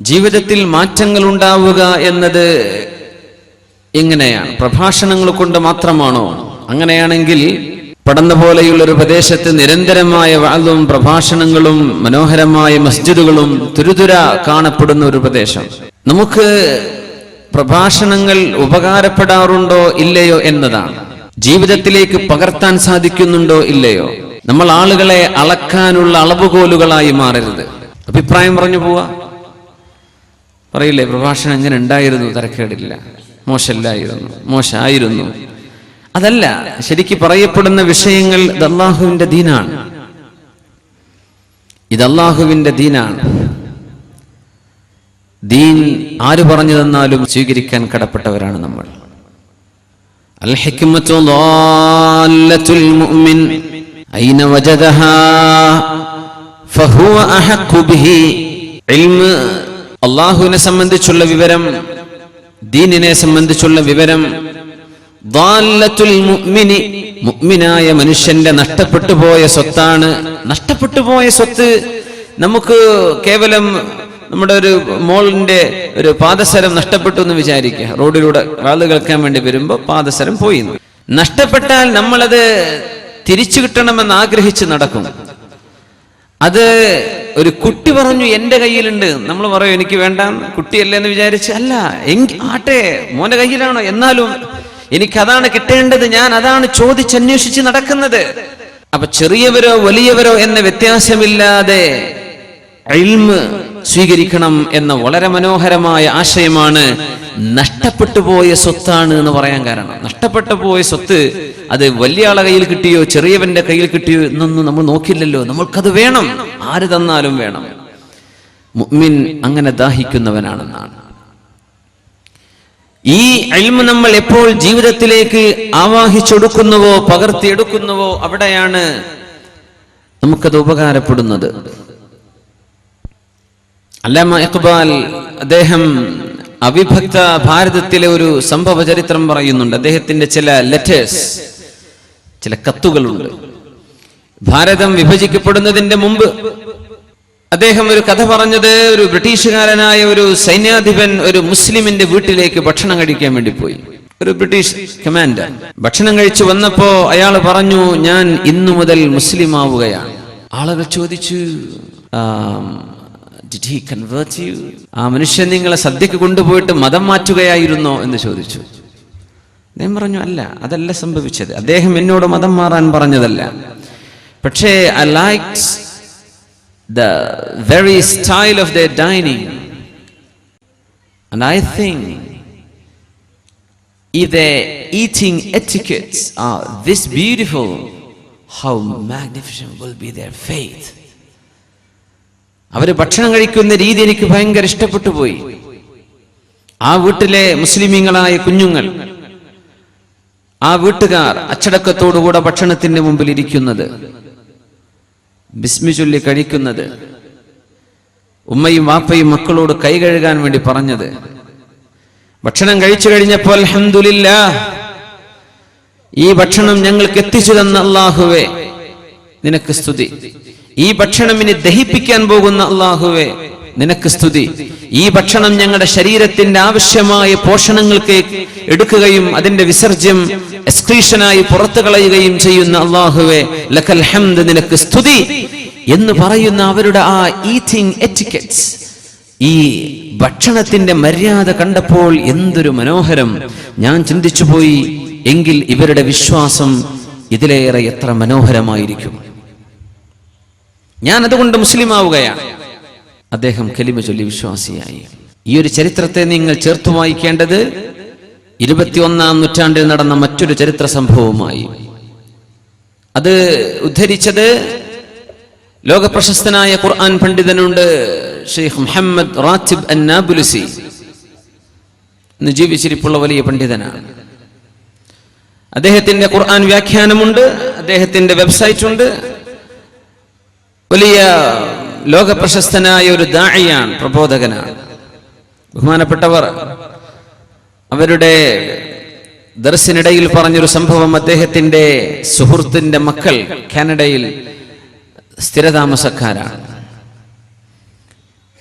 ജീവിതത്തിൽ മാറ്റങ്ങൾ ഉണ്ടാവുക എന്നത് എങ്ങനെയാണ് പ്രഭാഷണങ്ങൾ കൊണ്ട് മാത്രമാണോ? അങ്ങനെയാണെങ്കിൽ പടന്ന പോലെയുള്ള ഒരു പ്രദേശത്ത് നിരന്തരമായ വാതും പ്രഭാഷണങ്ങളും മനോഹരമായ മസ്ജിദുകളും തുരുതുര കാണപ്പെടുന്ന ഒരു പ്രദേശം. നമുക്ക് പ്രഭാഷണങ്ങൾ ഉപകാരപ്പെടാറുണ്ടോ ഇല്ലയോ എന്നതാണ്. ജീവിതത്തിലേക്ക് പകർത്താൻ സാധിക്കുന്നുണ്ടോ ഇല്ലയോ? നമ്മൾ ആളുകളെ അളക്കാനുള്ള അളവുകോലുകളായി മാറരുത്. അഭിപ്രായം പറഞ്ഞു പോവാ. പറയില്ലേ പ്രഭാഷണം എങ്ങനെ ഉണ്ടായിരുന്നു തരക്കേടില്ല. മോശമില്ലായിരുന്നു മോശമായിരുന്നു. അതല്ല ശരിക്ക് പറയപ്പെടുന്ന വിഷയങ്ങൾ ഇതല്ലാഹുവിന്റെ ദീനാണ്. ഇത് ദീനാണ്. ദീൻ ആര് പറഞ്ഞു തന്നാലും സ്വീകരിക്കാൻ കടപ്പെട്ടവരാണ് നമ്മൾ. അൽ മുഅ്മിൻ. ഐന വജദഹാ? ഫഹുവ അഹഖു ബിഹി. ഇൽമ അള്ളാഹുവിനെ സംബന്ധിച്ചുള്ള വിവരം ദീനിനെ സംബന്ധിച്ചുള്ള വിവരം മുഗ്മിനായ മനുഷ്യന്റെ നഷ്ടപ്പെട്ടു പോയ സ്വത്താണ്. നഷ്ടപ്പെട്ടു പോയ സ്വത്ത് നമുക്ക് കേവലം നമ്മുടെ ഒരു മോളിന്റെ ഒരു പാദസരം നഷ്ടപ്പെട്ടു എന്ന് വിചാരിക്കുക. റോഡിലൂടെ ആൾ കേൾക്കാൻ വേണ്ടി വരുമ്പോൾ പാദസരം പോയി നഷ്ടപ്പെട്ടാൽ നമ്മളത് തിരിച്ചു കിട്ടണമെന്ന് ആഗ്രഹിച്ച് നടക്കും. അത് ഒരു കുട്ടി പറഞ്ഞു എന്റെ കയ്യിലുണ്ട്. നമ്മൾ പറയും എനിക്ക് വേണ്ട. കുട്ടിയല്ലേ എന്ന് വിചാരിച്ച് അല്ല എങ്കിൽ ആട്ടെ മോന്റെ കയ്യിലാണോ? എന്നാലും എനിക്ക് അതാണ് കിട്ടേണ്ടത് ഞാൻ അതാണ് ചോദിച്ചന്വേഷിച്ച് നടക്കുന്നത്. അപ്പൊ ചെറിയവരോ വലിയവരോ എന്ന വ്യത്യാസമില്ലാതെ ഇൽമ് സ്വീകരിക്കണം എന്ന വളരെ മനോഹരമായ ആശയമാണ് നഷ്ടപ്പെട്ടു പോയ സ്വത്താണ് എന്ന് പറയാൻ കാരണം. നഷ്ടപ്പെട്ടു പോയ സ്വത്ത് അത് വലിയ ആളെ കയ്യിൽ കിട്ടിയോ ചെറിയവന്റെ കയ്യിൽ കിട്ടിയോ എന്നൊന്നും നമ്മൾ നോക്കില്ലല്ലോ. നമ്മൾക്കത് വേണം. ആര് തന്നാലും വേണം. മുഅ്മിൻ അങ്ങനെ ദാഹിക്കുന്നവനാണെന്നാണ്. ഈ അൽമ നമ്മൾ എപ്പോൾ ജീവിതത്തിലേക്ക് ആവാഹിച്ചെടുക്കുന്നുവോ പകർത്തിയെടുക്കുന്നുവോ അവിടെയാണ് നമുക്കത് ഉപകാരപ്പെടുന്നത്. അല്ലാമ ഇഖ്ബാൽ അദ്ദേഹം അവിഭക്ത ഭാരതത്തിലെ ഒരു സംഭവ ചരിത്രം പറയുന്നുണ്ട്. അദ്ദേഹത്തിന്റെ ചില ലെറ്റേഴ്സ് ചില കത്തുകളുണ്ട്. ഭാരതം വിഭജിക്കപ്പെടുന്നതിന്റെ മുമ്പ് അദ്ദേഹം ഒരു കഥ പറഞ്ഞത് ഒരു ബ്രിട്ടീഷുകാരനായ ഒരു സൈന്യാധിപൻ ഒരു മുസ്ലിമിന്റെ വീട്ടിലേക്ക് ഭക്ഷണം കഴിക്കാൻ വേണ്ടി പോയി. ഒരു ബ്രിട്ടീഷ് കമാൻഡർ ഭക്ഷണം കഴിച്ചു വന്നപ്പോ അയാൾ പറഞ്ഞു ഞാൻ ഇന്നു മുതൽ മുസ്ലിം ആവുകയാണ് ആളുകൾ ചോദിച്ചു "ആം, did he convert you?" ആ മനുഷ്യൻ നിങ്ങളെ സദ്യക്ക് കൊണ്ടുപോയിട്ട് മതം മാറ്റുകയായിരുന്നോ എന്ന് ചോദിച്ചു. അദ്ദേഹം പറഞ്ഞു അല്ല അതല്ല സംഭവിച്ചത്. അദ്ദേഹം എന്നോട് മതം മാറാൻ പറഞ്ഞതല്ല. പക്ഷേ I likes the very style of the dining I think if their eating etiquettes are this beautiful, how magnificent will be. അവർ ഭക്ഷണം കഴിക്കുന്ന രീതി എനിക്ക് ഭയങ്കര ഇഷ്ടപ്പെട്ടു പോയി ആ വീട്ടിലെ മുസ്ലിമീങ്ങളായ കുഞ്ഞുങ്ങൾ ആ വീട്ടുകാർ അച്ചടക്കത്തോടുകൂടെ ഭക്ഷണത്തിന്റെ മുമ്പിൽ ഇരിക്കുന്നത് ബിസ്മി ചൊല്ലി കഴിക്കുന്നത് ഉമ്മയും വാപ്പയും മക്കളോട് കൈ കഴുകാൻ വേണ്ടി പറഞ്ഞത്. ഭക്ഷണം കഴിച്ചു കഴിഞ്ഞപ്പോൾ അൽഹംദുലില്ലാ ഈ ഭക്ഷണം ഞങ്ങൾക്ക് എത്തിച്ചു തന്ന നിനക്ക് സ്തുതി. ഈ ഭക്ഷണം ഇനി ദഹിപ്പിക്കാൻ പോകുന്ന അള്ളാഹുവെ നിനക്ക് സ്തുതി. ഈ ഭക്ഷണം ഞങ്ങളുടെ ശരീരത്തിന്റെ ആവശ്യമായ പോഷണങ്ങൾക്ക് എടുക്കുകയും അതിന്റെ വിസർജ്യം എക്സ്ക്രീഷനായി പുറത്തു കളയുകയും ചെയ്യുന്ന അള്ളാഹുവെ ലക്കൽ ഹംദ് നിനക്ക് സ്തുതി എന്ന് പറയുന്ന അവരുടെ ആ ഈറ്റിംഗ് എറ്റിക്കറ്റ്സ് ഈ ഭക്ഷണത്തിന്റെ മര്യാദ കണ്ടപ്പോൾ എന്തൊരു മനോഹരം. ഞാൻ ചിന്തിച്ചു പോയി എങ്കിൽ ഇവരുടെ വിശ്വാസം ഇതിലേറെ എത്ര മനോഹരമായിരിക്കും. ഞാൻ അതുകൊണ്ട് മുസ്ലിം ആവുകയാണ് അദ്ദേഹം കലിമ ചൊല്ലി വിശ്വാസിയായി. ഈ ഒരു ചരിത്രത്തെ നിങ്ങൾ ചേർത്ത് വായിക്കേണ്ടത് ഇരുപത്തിയൊന്നാം നൂറ്റാണ്ടിൽ നടന്ന മറ്റൊരു ചരിത്ര സംഭവവുമായി. അത് ഉദ്ധരിച്ചത് ലോക പ്രശസ്തനായ ഖുർആൻ പണ്ഡിതനുണ്ട് ഷെയ്ഖ് മുഹമ്മദ് റാത്തിബ് അന്നാബുലുസി. ഇന്ന് ജീവിച്ചിരിപ്പുള്ള വലിയ പണ്ഡിതനാണ്. അദ്ദേഹത്തിന്റെ ഖുർആൻ വ്യാഖ്യാനമുണ്ട് അദ്ദേഹത്തിന്റെ വെബ്സൈറ്റ് ഉണ്ട് വലിയ ലോകപ്രശസ്തനായ ഒരു ദാഴിയാണ് പ്രബോധകനാണ്. ബഹുമാനപ്പെട്ടവർ അവരുടെ ദർശനിടയിൽ പറഞ്ഞൊരു സംഭവം അദ്ദേഹത്തിന്റെ സുഹൃത്തിന്റെ മക്കൾ കാനഡയിൽ സ്ഥിരതാമസക്കാരാണ്.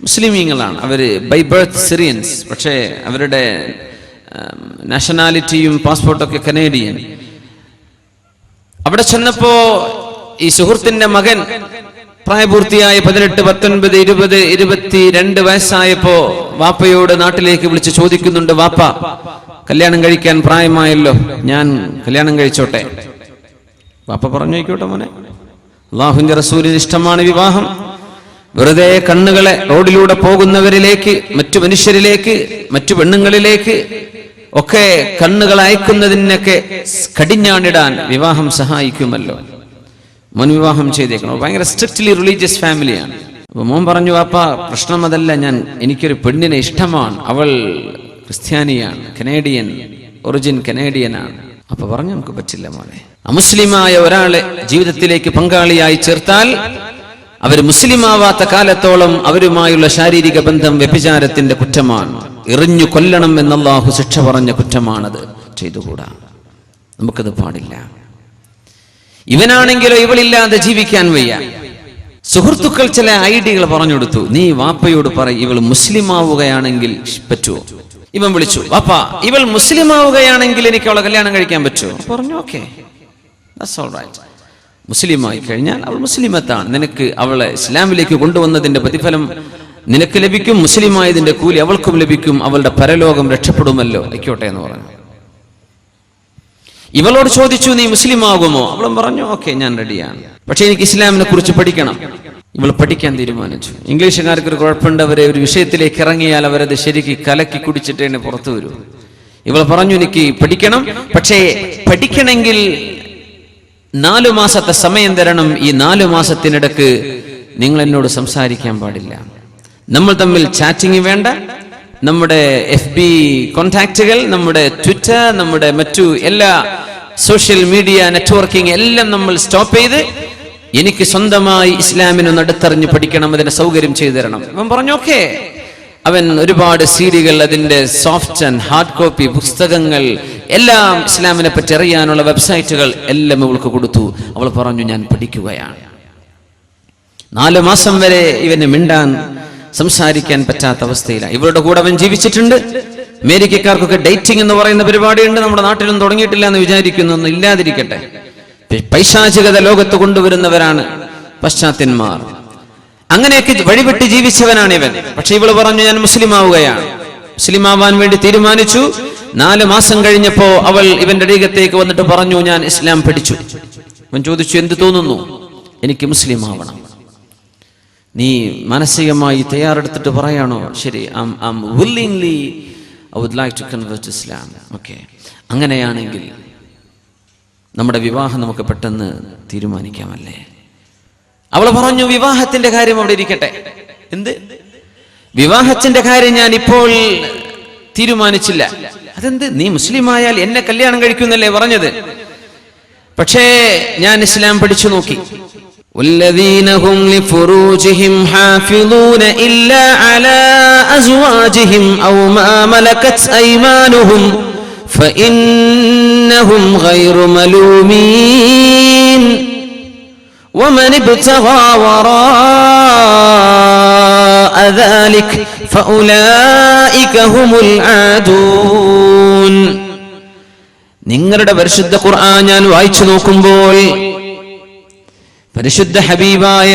മുസ്ലിമീങ്ങളാണ് അവർ ബൈ ബർത്ത് സിറിയൻസ് പക്ഷേ അവരുടെ നാഷണാലിറ്റിയും പാസ്പോർട്ടൊക്കെ കനേഡിയൻ. അവിടെ ചെന്നപ്പോ ഈ സുഹൃത്തിന്റെ മകൻ പ്രായപൂർത്തിയായ പതിനെട്ട് പത്തൊൻപത് ഇരുപത് ഇരുപത്തി രണ്ട് വയസ്സായപ്പോ വാപ്പയോട് നാട്ടിലേക്ക് വിളിച്ച് ചോദിക്കുന്നുണ്ട് വാപ്പ കല്യാണം കഴിക്കാൻ പ്രായമായല്ലോ ഞാൻ കല്യാണം കഴിച്ചോട്ടെ. വാപ്പ പറഞ്ഞു ആയിക്കോട്ടെ മോനെ. അള്ളാഹുന്റെ റസൂലിന് ഇഷ്ടമാണ് വിവാഹം. വെറുതെ കണ്ണുകളെ റോഡിലൂടെ പോകുന്നവരിലേക്ക് മറ്റു മനുഷ്യരിലേക്ക് മറ്റു പെണ്ണുങ്ങളിലേക്ക് ഒക്കെ കണ്ണുകൾ അയക്കുന്നതിനൊക്കെ കടിഞ്ഞാണിടാൻ വിവാഹം സഹായിക്കുമല്ലോ. മോൻ വിവാഹം ചെയ്തേക്കണം. ഭയങ്കര സ്ട്രിക്ട്ലി റിലീജിയസ് ഫാമിലിയാണ് അപ്പൊ മോൻ പറഞ്ഞു അപ്പ പ്രശ്നം അതല്ല. ഞാൻ എനിക്കൊരു പെണ്ണിനെ ഇഷ്ടമാണ്. അവൾ ക്രിസ്ത്യാനിയാണ് കനേഡിയൻ ഒറിജിൻ കനേഡിയനാണ് അപ്പൊ പറഞ്ഞു നമുക്ക് പറ്റില്ല മോനെ. അമുസ്ലിമായ ഒരാളെ ജീവിതത്തിലേക്ക് പങ്കാളിയായി ചേർത്താൽ അവർ മുസ്ലിമാവാത്ത കാലത്തോളം അവരുമായുള്ള ശാരീരിക ബന്ധം വ്യഭിചാരത്തിന്റെ കുറ്റമാണ്. എറിഞ്ഞു കൊല്ലണം എന്നല്ലാഹു ശിക്ഷ പറഞ്ഞ കുറ്റമാണത്. ചെയ്തുകൂടാ. നമുക്കത് പാടില്ല. ഇവനാണെങ്കിലോ ഇവളില്ലാതെ ജീവിക്കാൻ വയ്യ. സുഹൃത്തുക്കൾ ചില ഐഡിയകൾ പറഞ്ഞു കൊടുത്തു നീ വാപ്പയോട് പറ ഇവൾ മുസ്ലിം ആവുകയാണെങ്കിൽ പറ്റുമോ ഇവൻ വിളിച്ചു വാപ്പ ഇവൾ മുസ്ലിം ആവുകയാണെങ്കിൽ എനിക്ക് അവളെ കല്യാണം കഴിക്കാൻ പറ്റുമോ പറഞ്ഞു ഓക്കെ മുസ്ലിമായി കഴിഞ്ഞാൽ അവൾ മുസ്ലിമത്താണ്. നിനക്ക് അവളെ ഇസ്ലാമിലേക്ക് കൊണ്ടുവന്നതിന്റെ പ്രതിഫലം നിനക്ക് ലഭിക്കും മുസ്ലിമായതിന്റെ കൂലി അവൾക്കും ലഭിക്കും അവളുടെ പരലോകം രക്ഷപ്പെടുമല്ലോ ആയിക്കോട്ടെ എന്ന് പറഞ്ഞു. ഇവളോട് ചോദിച്ചു നീ മുസ്ലിം ആകുമോ അവളും പറഞ്ഞു ഓക്കെ ഞാൻ റെഡിയാണ്. പക്ഷെ എനിക്ക് ഇസ്ലാമിനെ കുറിച്ച് പഠിക്കണം. ഇവൾ പഠിക്കാൻ തീരുമാനിച്ചു. ഇംഗ്ലീഷുകാർക്ക് ഒരു കുഴപ്പമുണ്ട്. അവരെ ഒരു വിഷയത്തിലേക്ക് ഇറങ്ങിയാൽ അവരത് ശരിക്ക് കലക്കി കുടിച്ചിട്ട് എന്നെ പുറത്തു വരൂ. ഇവൾ പറഞ്ഞു എനിക്ക് പഠിക്കണം. പക്ഷേ പഠിക്കണമെങ്കിൽ നാലു മാസത്തെ സമയം തരണം. ഈ നാലു മാസത്തിനിടക്ക് നിങ്ങൾ എന്നോട് സംസാരിക്കാൻ പാടില്ല. നമ്മൾ തമ്മിൽ ചാറ്റിംഗ് വേണ്ട. നമ്മുടെ എഫ് ബി കോണ്ടാക്റ്റുകൾ നമ്മുടെ ട്വിറ്റർ നമ്മുടെ മറ്റു എല്ലാ സോഷ്യൽ മീഡിയ നെറ്റ്വർക്കിംഗ് എല്ലാം നമ്മൾ സ്റ്റോപ്പ് ചെയ്ത് എനിക്ക് സ്വന്തമായി ഇസ്ലാമിനൊന്ന് അടുത്തറിഞ്ഞ് പഠിക്കണം അതിന്റെ സൗകര്യം ചെയ്തു തരണം. അവൻ പറഞ്ഞു ഓക്കെ. അവൻ ഒരുപാട് സീഡികൾ അതിന്റെ സോഫ്റ്റ് ആൻഡ് ഹാർഡ് കോപ്പി പുസ്തകങ്ങൾ എല്ലാം ഇസ്ലാമിനെ പറ്റി അറിയാനുള്ള വെബ്സൈറ്റുകൾ എല്ലാം അവൾക്ക് കൊടുത്തു. അവൾ പറഞ്ഞു ഞാൻ പഠിക്കുകയാണ്. നാലു മാസം വരെ ഇവന് മിണ്ടാൻ സംസാരിക്കാൻ പറ്റാത്ത അവസ്ഥയിലാണ് ഇവരുടെ കൂടെ അവൻ ജീവിച്ചിട്ടുണ്ട്. അമേരിക്കക്കാർക്കൊക്കെ ഡേറ്റിംഗ് എന്ന് പറയുന്ന പരിപാടിയുണ്ട്. നമ്മുടെ നാട്ടിലും തുടങ്ങിയിട്ടില്ല എന്ന് വിചാരിക്കുന്നു ഒന്നും ഇല്ലാതിരിക്കട്ടെ പൈശാചികത ലോകത്ത് കൊണ്ടുവരുന്നവരാണ് പശ്ചാത്യന്മാർ അങ്ങനെയൊക്കെ വഴിപെട്ട് ജീവിച്ചവനാണ് ഇവൻ. പക്ഷെ ഇവൾ പറഞ്ഞു ഞാൻ മുസ്ലിം ആവുകയാണ്. മുസ്ലിം ആവാൻ വേണ്ടി തീരുമാനിച്ചു. നാല് മാസം കഴിഞ്ഞപ്പോ അവൾ ഇവന്റെ അടീകത്തേക്ക് വന്നിട്ട് പറഞ്ഞു ഞാൻ ഇസ്ലാം പഠിച്ചു. അവൻ ചോദിച്ചു എന്ത് തോന്നുന്നു? എനിക്ക് മുസ്ലിം ആവണം. നീ മാനസികമായി തയ്യാറെടുത്തിട്ട് പറയാണോ? ശരി willingly I would like to convert Islam okay അങ്ങനെയാണെങ്കിൽ നമ്മുടെ വിവാഹം നമുക്ക് പെട്ടെന്ന് തീരുമാനിക്കാമല്ലേ? അവൾ പറഞ്ഞു വിവാഹത്തിന്റെ കാര്യം അവിടെ ഇരിക്കട്ടെ. എന്ത്? വിവാഹത്തിന്റെ കാര്യം ഞാൻ ഇപ്പോൾ തീരുമാനിച്ചില്ല. അതെന്ത്? നീ മുസ്ലിം ആയാൽ എന്നെ കല്യാണം കഴിക്കുന്നല്ലേ പറഞ്ഞത്? പക്ഷേ ഞാൻ ഇസ്ലാം പഠിച്ചു നോക്കി. والذين هم لفروجهم حافظون إلا على أزواجهم أو ما ملكت أيمانهم فإنهم غير ملومين ومن ابتغى وراء ذلك فأولئك هم العادون നിങ്ങളുടെ പരിശുദ്ധ ഖുർആൻ ഞാൻ വായിച്ചു നോക്കുമ്പോൾ പരിശുദ്ധ ഹബീബായ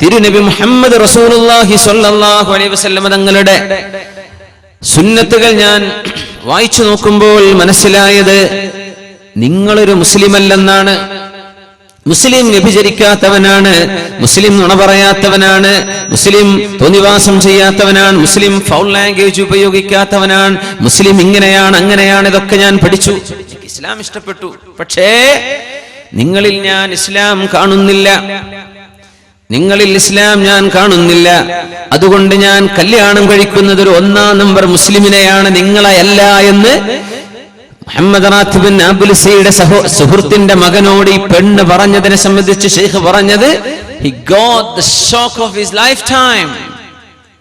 തിരുനബി മുഹമ്മദ് റസൂലുള്ളാഹി സ്വല്ലല്ലാഹു അലൈഹി വസല്ലം തങ്ങളുടെ സുന്നത്തുകൾ ഞാൻ വായിച്ചു നോക്കുമ്പോൾ മനസ്സിലായത് നിങ്ങളൊരു മുസ്ലിമല്ലെന്നാണ്. മുസ്ലിം വ്യഭിചരിക്കാത്തവനാണ് മുസ്ലിം നുണ പറയാത്തവനാണ് മുസ്ലിം തോന്നിവാസം ചെയ്യാത്തവനാണ് മുസ്ലിം ഫൗൾ ലാംഗ്വേജ് ഉപയോഗിക്കാത്തവനാണ് മുസ്ലിം ഇങ്ങനെയാണ് അങ്ങനെയാണ് ഇതൊക്കെ ഞാൻ പഠിച്ചു. ഇസ്ലാം ഇഷ്ടപ്പെട്ടു. പക്ഷേ നിങ്ങളിൽ ഞാൻ ഇസ്ലാം കാണുന്നില്ല. നിങ്ങളിൽ ഇസ്ലാം ഞാൻ കാണുന്നില്ല. അതുകൊണ്ട് ഞാൻ കല്യാണം കഴിക്കുന്നത് ഒരു ഒന്നാം നമ്പർ മുസ്ലിമിനെയാണ് നിങ്ങളെ അല്ല എന്ന് മുഹമ്മദ് റാത്തിബിൻ അബുൽസയുടെ സഹോ സുഹൃത്തിന്റെ മകനോട് ഈ പെണ്ണ് പറഞ്ഞതിനെ സംബന്ധിച്ച് ഷെയ്ഖ് പറഞ്ഞത് got the shock of his lifetime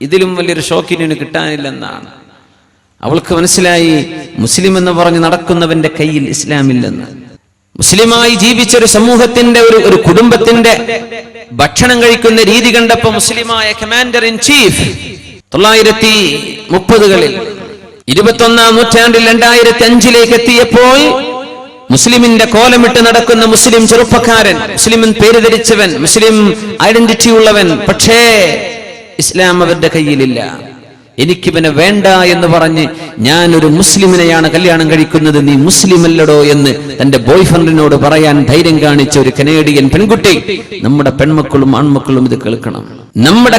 ഇതിലും വലിയൊരു ഷോക്കിന് കിട്ടാനില്ലെന്നാണ്. അവൾക്ക് മനസ്സിലായി മുസ്ലിം എന്ന് പറഞ്ഞ് നടക്കുന്നവന്റെ കയ്യിൽ ഇസ്ലാമില്ലെന്ന്. മുസ്ലിമായി ജീവിച്ച ഒരു സമൂഹത്തിന്റെ ഒരു ഒരു കുടുംബത്തിന്റെ ഭക്ഷണം കഴിക്കുന്ന രീതി കണ്ടപ്പോ മുസ്ലിമായ കമാൻഡർ ഇൻ ചീഫ് തൊള്ളായിരത്തി മുപ്പതുകളിൽ ഇരുപത്തൊന്നാം നൂറ്റാണ്ടിൽ രണ്ടായിരത്തി അഞ്ചിലേക്ക് എത്തിയപ്പോൾ മുസ്ലിമിന്റെ കോലമിട്ട് നടക്കുന്ന മുസ്ലിം ചെറുപ്പക്കാരൻ മുസ്ലിം പേര് ധരിച്ചവൻ മുസ്ലിം ഐഡന്റിറ്റി ഉള്ളവൻ. പക്ഷേ ഇസ്ലാം അവരുടെ കയ്യിലില്ല. എനിക്കിവനെ വേണ്ട എന്ന് പറഞ്ഞ് ഞാൻ ഒരു മുസ്ലിമിനെയാണ് കല്യാണം കഴിക്കുന്നത് നീ മുസ്ലിം അല്ലടോ എന്ന് തന്റെ ബോയ് ഫ്രണ്ടിനോട് പറയാൻ ധൈര്യം കാണിച്ച ഒരു കനേഡിയൻ പെൺകുട്ടി നമ്മുടെ പെൺമക്കളും ആൺമക്കളും ഇത് കേൾക്കണം. നമ്മുടെ